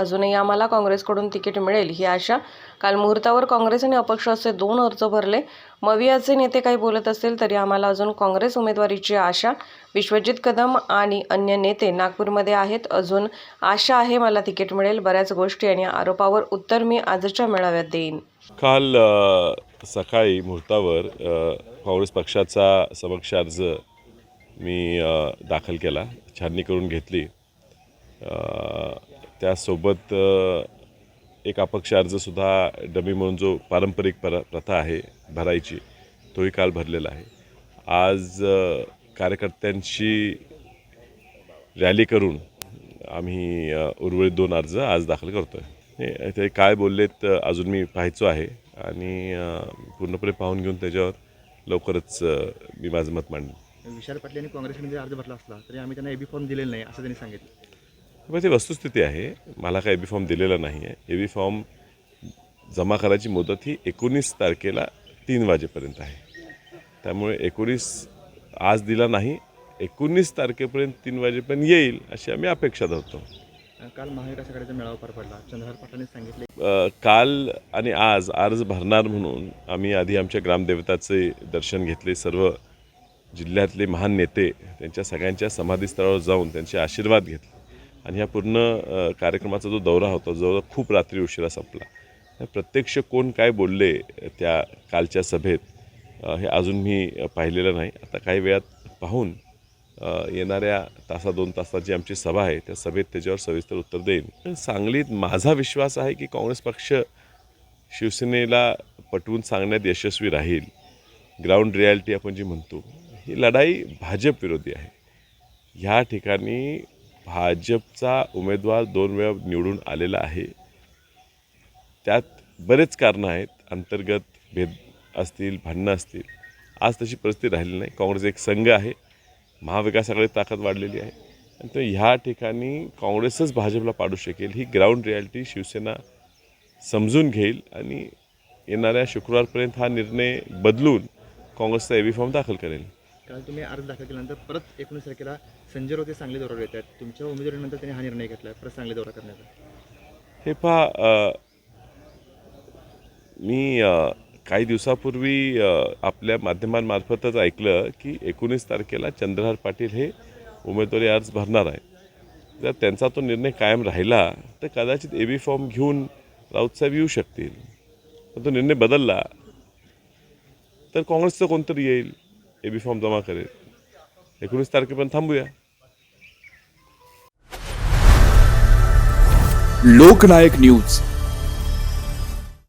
अजूनही आम्हाला काँग्रेसकडून तिकीट मिळेल ही आशा. काल मुहूर्तावर काँग्रेस आणि अपक्ष असे दोन अर्ज भरले. मवियाचे नेते काही बोलत असतील तरी आम्हाला अजून काँग्रेस उमेदवारीची आशा. विश्वजित कदम आणि अन्य नेते नागपूरमध्ये आहेत. अजून आशा आहे मला तिकीट मिळेल. बऱ्याच गोष्टी आणि आरोपावर उत्तर मी आजच्या मेळाव्यात देईन. काल सकाळी मुहूर्तावर काँग्रेस पक्षाचा समक्ष अर्ज मी दाखल केला. छाननी करून घेतली. त्यासोबत एक अपक्ष अर्जसुद्धा डमी म्हणून जो पारंपरिक पर प्रथा आहे भरायची तोही काल भरलेला आहे. आज कार्यकर्त्यांशी रॅली करून आम्ही उर्वरित दोन अर्ज आज दाखल करतो आहे ते काय बोललेत अजून मी पाहायचो आहे आणि पूर्णपणे पाहून घेऊन त्याच्यावर लवकरच मी माझं मत मांडलं विशाल पाटील यांनी काँग्रेसमध्ये अर्ज भरला असला तरी आम्ही त्यांना एबी फॉर्म दिलेला नाही असं त्यांनी सांगितलं. मग ती वस्तुस्थिती आहे. मला काय ए बी फॉर्म दिलेला नाही आहे ए बी फॉर्म जमा करायची मुदत ही एकोणीस तारखेला तीन वाजेपर्यंत आहे. त्यामुळे एकोणीस आज दिला नाही एकोणीस तारखेपर्यंत तीन वाजेपर्यंत येईल अशी आम्ही अपेक्षा धरतो. काल महाविकास आघाडीचा मेळावा पार पडला. चंद्रहार पाटलांनी सांगितले काल आणि आज अर्ज भरणार म्हणून आम्ही आधी आमच्या ग्रामदेवताचे दर्शन घेतले. सर्व जिल्ह्यातले महान नेते त्यांच्या सगळ्यांच्या समाधीस्थळावर जाऊन त्यांचे आशीर्वाद घेतले. आणि ह्या पूर्ण कार्यक्रमाचा जो दौरा होता जो खूप रात्री उशिरा संपला प्रत्यक्ष कोण काय बोलले त्या कालच्या सभेत हे अजून मी पाहिलेलं नाही. आता काही वेळात पाहून येणाऱ्या तासा दोन तासात जी आमची सभा आहे त्या सभेत त्याच्यावर सविस्तर उत्तर देईन. पण सांगलीत माझा विश्वास आहे की काँग्रेस पक्ष शिवसेनेला पटवून सांगण्यात यशस्वी राहील. ग्राउंड रियालिटी आपण जी म्हणतो ही लढाई भाजप विरोधी आहे. ह्या ठिकाणी भाजपचा उमेदवार दोन वेळा निवडून आलेला आहे. त्यात बरेच कारणं आहेत. अंतर्गत भेद असतील भांडणं असतील. आज तशी परिस्थिती राहिली नाही. काँग्रेस एक संघ आहे. महाविकासाकडे ताकद वाढलेली आहे. आणि तर ह्या ठिकाणी काँग्रेसच भाजपला पाडू शकेल. ही ग्राउंड रियालिटी शिवसेना समजून घेईल आणि येणाऱ्या शुक्रवारपर्यंत हा निर्णय बदलून काँग्रेसचा एबी फॉर्म दाखल करेल. कारण तुम्ही अर्ज दाखल केल्यानंतर परत एकोणीस तारखेला संजय रोते सांगली दौऱ्यावर येत आहेत. तुमच्या उमेदवारीनंतर त्यांनी हा निर्णय घेतला परत सांगली दौरा करण्याचा. हे पहा मी काही दिवसापूर्वी आपल्या माध्यमांमार्फतच ऐकलं की एकोणीस तारखेला चंद्रहार पाटील हे उमेदवारी अर्ज भरणार आहे जर त्यांचा तो निर्णय कायम राहिला तर कदाचित ए बी फॉर्म घेऊन राऊतसाहेब येऊ शकतील. पण तो निर्णय बदलला तर काँग्रेसचं कोणतरी येईल? ए बी फॉर्म जमा करेल एकोणीस तारखेपर्यंत थांबूया लोकनायक न्यूज